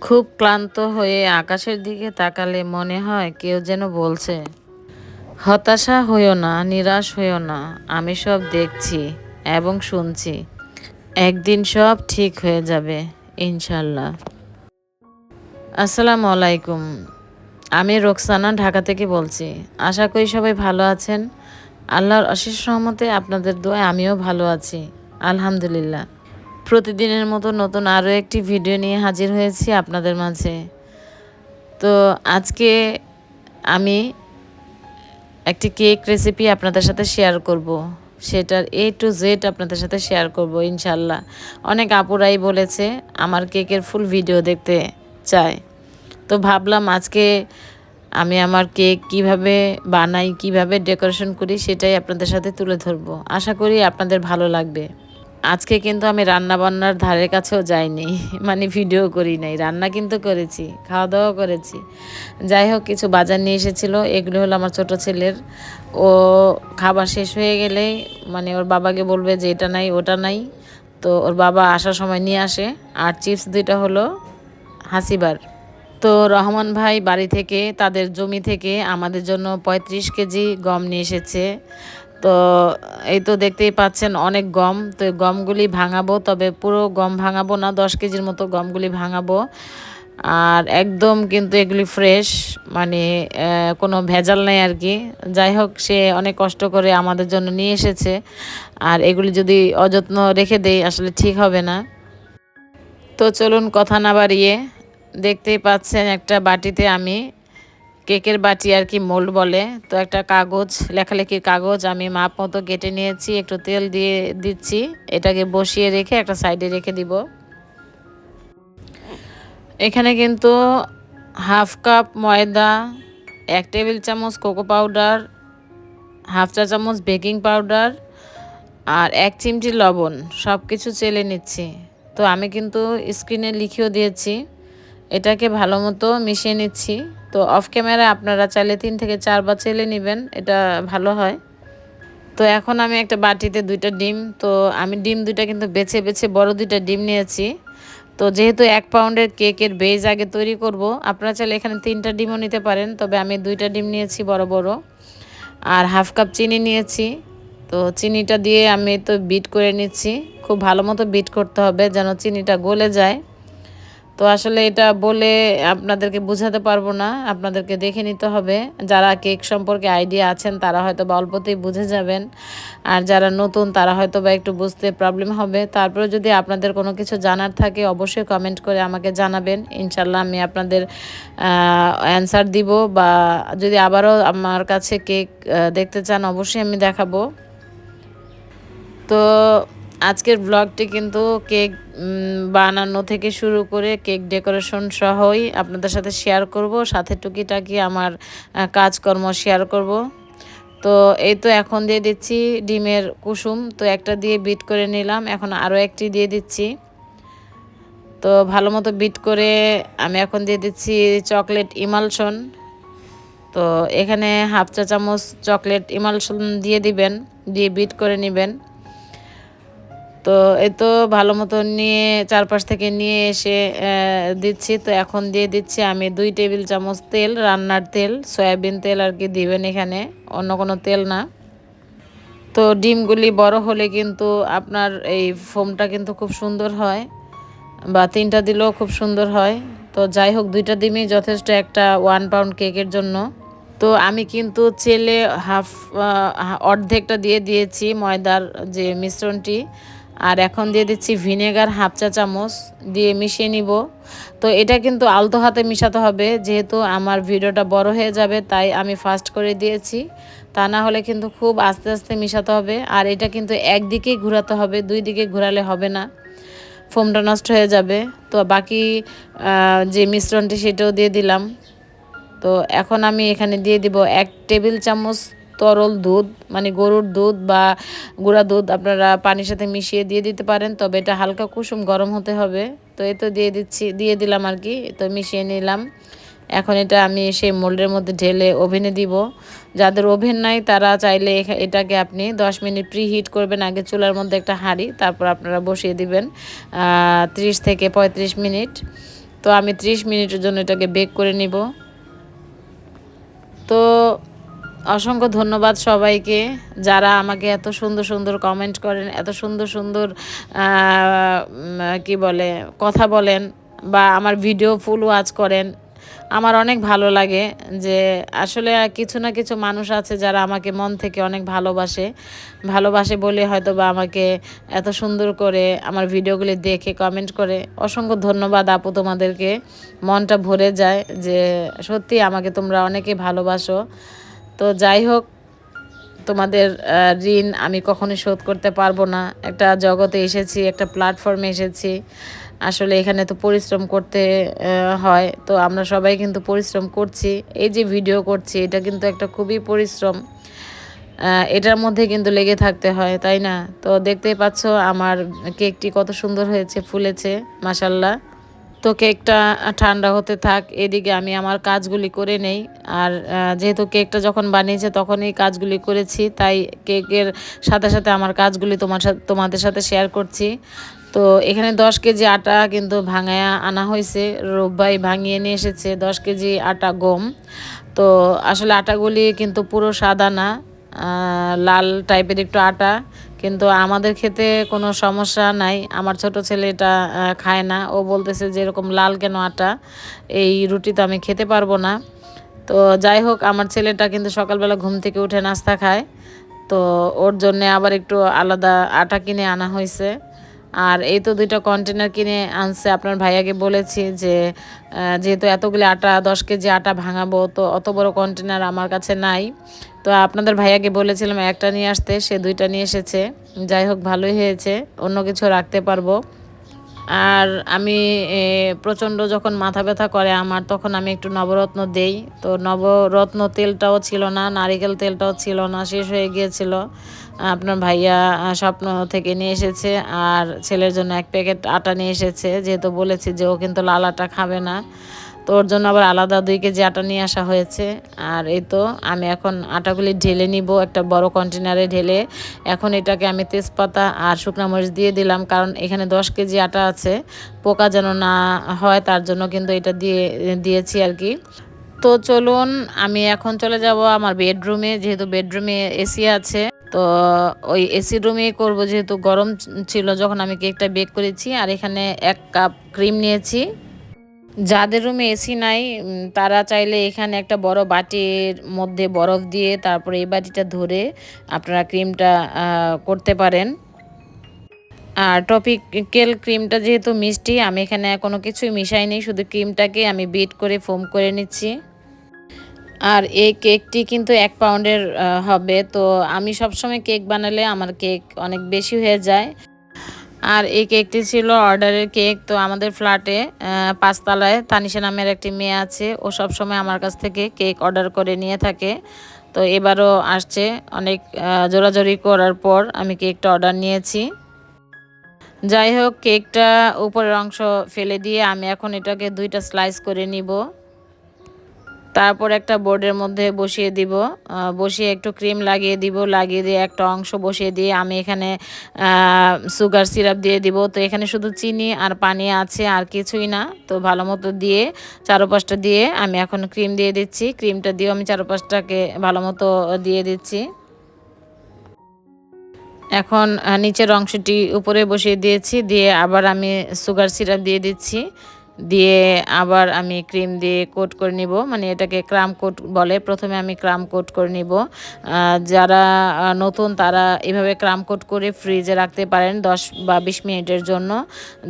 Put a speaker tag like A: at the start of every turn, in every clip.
A: খুব ক্লান্ত হয়ে আকাশের দিকে তাকালে মনে হয় কেউ যেন বলছে, হতাশা হইও না, নিরাশ হইও না, আমি সব দেখছি এবং শুনছি। একদিন সব ঠিক হয়ে যাবে, ইনশাল্লাহ। আসসালামু আলাইকুম। আমি রোকসানা ঢাকা থেকে বলছি, আশা করি সবাই ভালো আছেন। আল্লাহর অশেষ রহমতে আপনাদের দোয়ায় আমিও ভালো আছি, আলহামদুলিল্লাহ। প্রতিদিনের মতো নতুন আরও একটি ভিডিও নিয়ে হাজির হয়েছি আপনাদের মাঝে। তো আজকে আমি একটি কেক রেসিপি আপনাদের সাথে শেয়ার করব। সেটার এ টু জেড আপনাদের সাথে শেয়ার করব ইনশাল্লাহ অনেক আপুরাই বলেছে আমার কেকের ফুল ভিডিও দেখতে চায়। তো ভাবলাম আজকে আমি আমার কেক কীভাবে বানাই, কীভাবে ডেকোরেশন করি সেটাই আপনাদের সাথে তুলে ধরবো। আশা করি আপনাদের ভালো লাগবে। আজকে কিন্তু আমি রান্না বান্নার ধারের কাছেও যাইনি মানে ভিডিও করি নাই, রান্না কিন্তু করেছি খাওয়া দাওয়া করেছি। যাই হোক, কিছু বাজার নিয়ে এসেছিল, এগুলো হলো আমার ছোট ছেলের। ও খাবার শেষ হয়ে গেলেই মানে ওর বাবাকে বলবে যে এটা নাই, ওটা নাই। তো ওর বাবা আসার সময় নিয়ে আসে, আর চিপস দুইটা হলো হাসিবার তো রহমান ভাই বাড়ি থেকে, তাদের জমি থেকে আমাদের জন্য ৩৫ কেজি গম নিয়ে এসেছে। তো এই তো দেখতেই পাচ্ছেন অনেক গম। তো গমগুলি ভাঙাবো, তবে পুরো গম ভাঙাবো না, দশ কেজির মতো গমগুলি ভাঙাবো। আর একদম কিন্তু এগুলি ফ্রেশ মানে কোনো ভেজাল নেই আর কি। যাই হোক, সে অনেক কষ্ট করে আমাদের জন্য নিয়ে এসেছে। আর এগুলি যদি অযত্ন রেখে দেই, আসলে ঠিক হবে না। তো চলুন কথা না বাড়িয়ে, দেখতেই পাচ্ছেন একটা বাটিতে আমি কেকের বাটি আর কি মোল্ড বলে। তো একটা কাগজ, লেখালেখির কাগজ আমি মাপ মতো কেটে নিয়েছি, একটু তেল দিয়ে দিচ্ছি। এটাকে বসিয়ে রেখে একটা সাইডে রেখে দিব। এখানে কিন্তু হাফ কাপ ময়দা, এক টেবিল চামচ কোকো পাউডার, হাফ চা চামচ বেকিং পাউডার আর এক চিমটি লবণ। সব কিছু চেলে নিচ্ছি। তো আমি কিন্তু স্ক্রিনে লিখেও দিয়েছি। এটাকে ভালো মতো মিশিয়ে নিচ্ছি। তো অফ ক্যামেরা আপনারা চাইলে তিন থেকে চারবার চেলে নেবেন, এটা ভালো হয়। তো এখন আমি একটা বাটিতে দুইটা ডিম, তো আমি ডিম দুইটা কিন্তু বেছে বেছে বড় দুইটা ডিম নিয়েছি। তো যেহেতু এক পাউন্ডের কেকের বেজ আগে তৈরি করব, আপনারা চাইলে এখানে তিনটা ডিমও নিতে পারেন, তবে আমি দুইটা ডিম নিয়েছি বড় বড়। আর হাফ কাপ চিনি নিয়েছি, তো চিনিটা দিয়ে আমি তো বিট করে নিচ্ছি। খুব ভালো মতো বিট করতে হবে যেন চিনিটা গলে যায়। তো আসলে এটা বলে আপনাদেরকে বোঝাতে পারব না। আপনাদেরকে দেখে নিতে হবে। যারা কেক সম্পর্কে আইডিয়া আছেন, তারা হয়তো বা অল্পতেই বুঝে যাবেন। আর যারা নতুন, তারা হয়তো বা একটু বুঝতে প্রবলেম হবে। তারপরে যদি আপনাদের কোনো কিছু জানার থাকে, অবশ্যই কমেন্ট করে আমাকে জানাবেন। ইনশাল্লাহ আমি আপনাদের অ্যান্সার দিব বা যদি আবারও আমার কাছে কেক দেখতে চান, অবশ্যই আমি দেখাবো। তো আজকের ব্লগটি কিন্তু কেক বানানো থেকে শুরু করে কেক ডেকোরেশন সহই আপনাদের সাথে শেয়ার করব। সাথে টুকিটাকি আমার কাজকর্ম শেয়ার করব। তো এই তো এখন দিয়ে দিচ্ছি ডিমের কুসুম। তো একটা দিয়ে বিট করে নিলাম। এখন আরও একটি দিয়ে দিচ্ছি। তো ভালো মতো বিট করে আমি এখন দিয়ে দিচ্ছি চকলেট ইমালশন তো এখানে হাফ চা চামচ চকলেট ইমালশন দিয়ে দিবেন, দিয়ে বিট করে নেবেন। তো এ তো ভালো মতো নিয়ে চারপাশ থেকে নিয়ে এসে দিচ্ছি। তো এখন দিয়ে দিচ্ছি আমি দুই টেবিল চামচ তেল, রান্নার তেল, সয়াবিন তেল আর কি দিবেন এখানে, অন্য কোনো তেল না। তো ডিমগুলি বড় হলে কিন্তু আপনার এই ফোমটা কিন্তু খুব সুন্দর হয় বা তিনটা দিলেও খুব সুন্দর হয়। তো যাই হোক, দুইটা ডিমই যথেষ্ট একটা ওয়ান পাউন্ড কেকের জন্য। তো আমি কিন্তু চেলে হাফ অর্ধেকটা দিয়ে দিয়েছি ময়দার যে মিশ্রণটি। আর এখন দিয়ে দিচ্ছি ভিনেগার হাফ চা চামচ দিয়ে মিশিয়ে নিব। তো এটা কিন্তু আলতো হাতে মিশাতে হবে, যেহেতু আমার ভিডিওটা বড় হয়ে যাবে, তাই আমি ফাস্ট করে দিয়েছি। তা না হলে কিন্তু খুব আস্তে আস্তে মিশাতে হবে, আর এটা কিন্তু একদিকেই ঘোরাতে হবে, দুই দিকে ঘোরালে হবে না। ফোমটা নষ্ট হয়ে যাবে। তো বাকি যে মিশ্রণটি সেটাও দিয়ে দিলাম। তো এখন আমি এখানে দিয়ে দিব এক টেবিল চামচ তরল দুধ মানে গরুর দুধ বা গুঁড়া দুধ আপনারা পানির সাথে মিশিয়ে দিয়ে দিতে পারেন। তবে এটা হালকা কুসুম, গরম হতে হবে। তো এ তো দিয়ে দিচ্ছি, দিয়ে দিলাম আর কি। তো মিশিয়ে নিলাম। এখন এটা আমি সেই মোল্ডের মধ্যে ঢেলে ওভেনে দিব। যাদের ওভেন নাই, তারা চাইলে এটাকে আপনি 10 মিনিট প্রি হিট করবেন আগে চুলার মধ্যে একটা হাঁড়ি, তারপর আপনারা বসিয়ে দিবেন 30 থেকে 35 মিনিট। তো আমি 30 মিনিটের জন্য এটাকে বেক করে নিব। তো অসংখ্য ধন্যবাদ সবাইকে যারা আমাকে এত সুন্দর সুন্দর কমেন্ট করেন, এত সুন্দর সুন্দর কি বলে, কথা বলেন বা আমার ভিডিও ফুল ওয়াচ করেন, আমার অনেক ভালো লাগে যে আসলে কিছু না কিছু মানুষ আছে যারা আমাকে মন থেকে অনেক ভালোবাসে ভালোবাসে বলে হয়তো বা আমাকে এত সুন্দর করে আমার ভিডিওগুলি দেখে কমেন্ট করে। অসংখ্য ধন্যবাদ আপু তোমাদেরকে, মনটা ভরে যায় যে সত্যি আমাকে তোমরা অনেকে ভালোবাসো। তো যাই হোক, তোমাদের ঋণ আমি কখনোই শোধ করতে পারব না। একটা জগতে এসেছি, একটা প্ল্যাটফর্মে এসেছি। আসলে এখানে তো পরিশ্রম করতে হয়। তো আমরা সবাই কিন্তু পরিশ্রম করছি। এই যে ভিডিও করছি, এটা কিন্তু একটা খুবই পরিশ্রম। এটার মধ্যে কিন্তু লেগে থাকতে হয়, তাই না? তো দেখতেই পাচ্ছ, আমার কেকটি কত সুন্দর হয়েছে, ফুলেছে মাসাল্লাহ তো কেকটা ঠান্ডা হতে থাক, এদিকে আমি আমার কাজগুলি করে নেই। আর যেহেতু কেকটা যখন বানিয়েছে তখনই কাজগুলি করেছি, তাই কেকের সাথে সাথে আমার কাজগুলি তোমার সাথে, তোমাদের সাথে শেয়ার করছি। তো এখানে দশ কেজি আটা কিন্তু ভাঙায়া আনা হয়েছে, রোববাই ভাঙিয়ে নিয়ে এসেছে, দশ কেজি আটা গম। তো আসলে আটাগুলি কিন্তু পুরো সাদা না লাল টাইপের একটু আটা। কিন্তু আমাদের খেতে কোনো সমস্যা নাই। আমার ছোট ছেলে এটা খায় না। ও বলতেছে যে এরকম লাল কেন আটা? এই রুটি তো আমি খেতে পারব না। তো যাই হোক, আমার ছেলেটা কিন্তু সকালবেলা ঘুম থেকে উঠে নাস্তা খায়। তো ওর জন্যে আবার একটু আলাদা আটা কিনে আনা হয়েছে। আর এই তো দুইটা কন্টেনার কিনে আনছে। আপনার ভাইয়াকে বলেছি যে যেহেতু এতগুলি আটা, দশ কেজি আটা ভাঙাবো, তো অত বড় কন্টেনার আমার কাছে নাই। তো আপনাদের ভাইয়াকে বলেছিলাম একটা নিয়ে আসতে, সে দুইটা নিয়ে এসেছে। যাই হোক, ভালোই হয়েছে, অন্য কিছু রাখতে পারব। আর আমি প্রচণ্ড যখন মাথা ব্যথা করে আমার, তখন আমি একটু নবরত্ন দেই। তো নবরত্ন তেলটাও ছিল না, নারিকেল তেলটাও ছিল না, শেষ হয়ে গিয়েছিল। আপনার ভাইয়া স্বপ্ন থেকে নিয়ে এসেছে, আর ছেলের জন্য এক প্যাকেট আটা নিয়ে এসেছে। যেহেতু বলেছি যে ও কিন্তু লাল আটা খাবে না। তো ওর জন্য আবার আলাদা দুই কেজি আটা নিয়ে আসা হয়েছে। আর এই তো আমি এখন আটাগুলি ঢেলে নিব, একটা বড় কন্টেনারে ঢেলে। এখন এটাকে আমি তেজপাতা আর শুকনা মরিচ দিয়ে দিলাম, কারণ এখানে দশ কেজি আটা আছে। পোকা যেন না হয়, তার জন্য কিন্তু এটা দিয়ে, দিয়েছি আর কি। তো চলুন, আমি এখন চলে যাব আমার বেডরুমে, যেহেতু বেডরুমে এসি আছে। তো ওই এসি রুমেই করব, যেহেতু গরম ছিল, যখন আমি কেকটা বেক করেছি। আর এখানে এক কাপ ক্রিম নিয়েছি। যাদের রুমে এসি নাই তারা চাইলে এখানে একটা বড় বাটির মধ্যে বরফ দিয়ে তারপরে এই বাটিটা ধরে আপনারা ক্রিমটা করতে পারেন। আর টপিক্যাল ক্রিমটা যেহেতু মিষ্টি, আমি এখানে কোনো কিছুই মিশাইনি শুধু ক্রিমটাকে আমি বিট করে ফোম করে নিচ্ছি। আর এই কেকটি কিন্তু এক পাউন্ডের হবে, তো আমি সবসময় কেক বানালে আমার কেক অনেক বেশি হয়ে যায়। আর এই কেকটি ছিল অর্ডারের কেক। তো আমাদের ফ্ল্যাটে পাঁচতলায় তানিশা নামের একটি মেয়ে আছে। ও সব সময় আমার কাছ থেকে কেক অর্ডার করে নিয়ে থাকে। তো এবারও আসছে। অনেক জোরাজোরি করার পর আমি কেকটা অর্ডার নিয়েছি। যাই হোক, কেকটা উপরের অংশ ফেলে দিয়ে আমি এখন এটাকে দুইটা স্লাইস করে নিব। তারপর একটা বোর্ডের মধ্যে বসিয়ে দিব। বসিয়ে একটু ক্রিম লাগিয়ে দিব, লাগিয়ে দিয়ে একটা অংশ বসিয়ে দিয়ে আমি এখানে সুগার সিরাপ দিয়ে দিব। তো এখানে শুধু চিনি আর পানি আছে, আর কিছুই না। তো ভালো মতো দিয়ে, চারোপাশটা দিয়ে আমি এখন ক্রিম দিয়ে দিচ্ছি। ক্রিমটা দিয়েও আমি চারোপাশটাকে ভালো মতো দিয়ে দিচ্ছি। এখন নিচের অংশটি উপরে বসিয়ে দিয়েছি। দিয়ে আবার আমি সুগার সিরাপ দিয়ে দিচ্ছি। দিয়ে আবার আমি ক্রিম দিয়ে কোট করে নিব। মানে এটাকে ক্রাম কোট বলে। প্রথমে আমি ক্রাম কোট করে নিব। যারা নতুন তারা এভাবে ক্রাম কোট করে ফ্রিজে রাখতে পারেন দশ বা বিশ মিনিটের জন্য।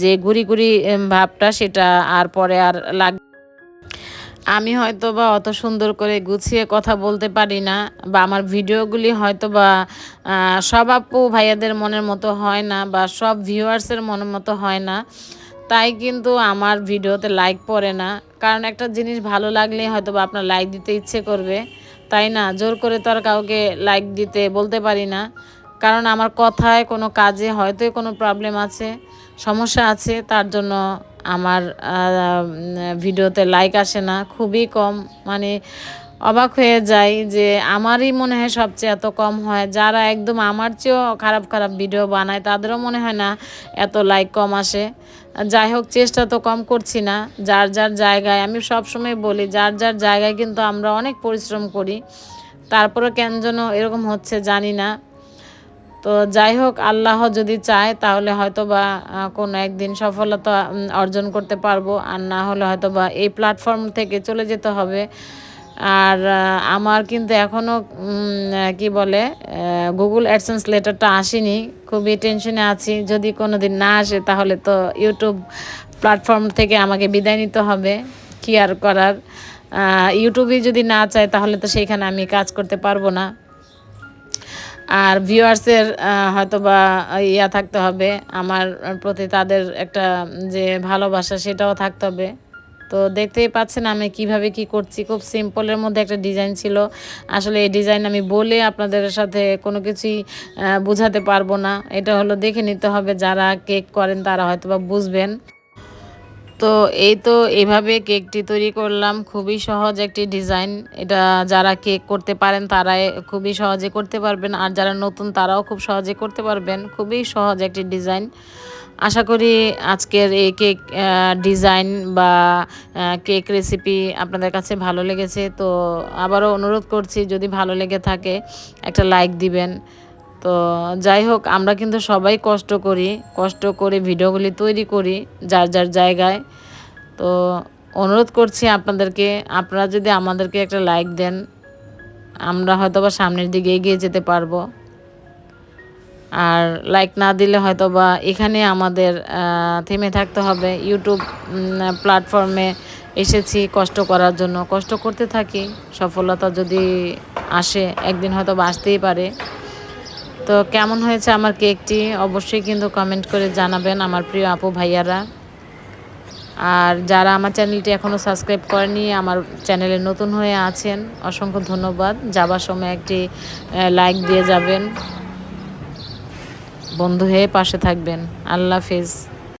A: যে গুড়ি গুড়ি ভাবটা সেটা আর পরে আর লাগ আমি হয়তো বা অত সুন্দর করে গুছিয়ে কথা বলতে পারি না বা আমার ভিডিওগুলি হয়তো বা সব আপু ভাইয়াদের মনের মতো হয় না বা সব ভিউয়ার্সের মনের মতো হয় না। তাই কিন্তু আমার ভিডিওতে লাইক পড়ে না। কারণ একটা জিনিস ভালো লাগলে হয়তো বা আপনার লাইক দিতে ইচ্ছে করবে। তাই না? জোর করে তো আর কাউকে লাইক দিতে বলতে পারি না। কারণ আমার কথায় কোনো কাজে হয়তো কোনো প্রবলেম আছে, সমস্যা আছে, তার জন্য আমার ভিডিওতে লাইক আসে না। খুবই কম। মানে অবাক হয়ে যাই যে আমারই মনে হয় সবচেয়ে এত কম হয়। যারা একদম আমার চেয়েও খারাপ খারাপ ভিডিও বানায়, তাদেরও মনে হয় না এত লাইক কম আসে। যাই হোক, চেষ্টা তো কম করছি না। যার যার জায়গায়, আমি সব সময় বলি, যার যার জায়গায় কিন্তু আমরা অনেক পরিশ্রম করি। তারপরে কেন যেন এরকম হচ্ছে জানি না। তো যাই হোক, আল্লাহ যদি চায়, তাহলে হয়তো বা কোনো একদিন সফলতা অর্জন করতে পারব। আর না হলে হয়তো বা এই প্ল্যাটফর্ম থেকে চলে যেতে হবে। আর আমার কিন্তু এখনও কি বলে গুগল অ্যাডসেন্স লেটারটা আসেনি। খুবই টেনশনে আছি। যদি কোনো দিন না আসে, তাহলে তো ইউটিউব প্ল্যাটফর্ম থেকে আমাকে বিদায় নিতে হবে, কি আর করার? ইউটিউবে যদি না চায়, তাহলে তো সেইখানে আমি কাজ করতে পারব না। আর ভিউয়ার্সের হয়তো বা ইয়া থাকতে হবে। আমার প্রতি তাদের একটা, যে ভালোবাসা, সেটাও থাকতে হবে। তো দেখতেই পাচ্ছেন আমি কীভাবে কি করছি। খুব সিম্পলের মধ্যে একটা ডিজাইন ছিল। আসলে এই ডিজাইন আমি বলে আপনাদের সাথে কোনো কিছুই বোঝাতে পারব না। এটা হলো দেখে নিতে হবে যারা কেক করেন তারা হয়তো বা বুঝবেন। তো এই তো এভাবে কেকটি তৈরি করলাম। খুবই সহজ একটি ডিজাইন। এটা যারা কেক করতে পারেন তারাই খুবই সহজে করতে পারবেন। আর যারা নতুন তারাও খুব সহজে করতে পারবেন। খুবই সহজ একটি ডিজাইন। আশা করি আজকের এই কেক ডিজাইন বা কেক রেসিপি আপনাদের কাছে ভালো লেগেছে, তো আবারও অনুরোধ করছি যদি ভালো লেগে থাকে একটা লাইক দিবেন। তো যাই হোক, আমরা কিন্তু সবাই কষ্ট করি, কষ্ট করে ভিডিওগুলি তৈরি করি যার যার জায়গায়। তো অনুরোধ করছি আপনাদেরকে, আপনারা যদি আমাদেরকে একটা লাইক দেন, আমরা হয়তো বা সামনের দিকে এগিয়ে যেতে পারব। আর লাইক না দিলে হয়তো বা এখানে আমাদের থেমে থাকতে হবে। ইউটিউব প্ল্যাটফর্মে এসেছি কষ্ট করার জন্য। কষ্ট করতে থাকি, সফলতা যদি আসে, একদিন হয়তো বা আসতেই পারে। তো কেমন হয়েছে আমার কেকটি অবশ্যই কিন্তু কমেন্ট করে জানাবেন আমার প্রিয় আপু ভাইয়ারা। আর যারা আমার চ্যানেলটি এখনও সাবস্ক্রাইব করেনি আমার চ্যানেলে নতুন হয়ে আছেন, অসংখ্য ধন্যবাদ। যাবার সময় একটি লাইক দিয়ে যাবেন। বন্ধু হয়ে পাশে থাকবেন। আল্লাহ হাফিজ।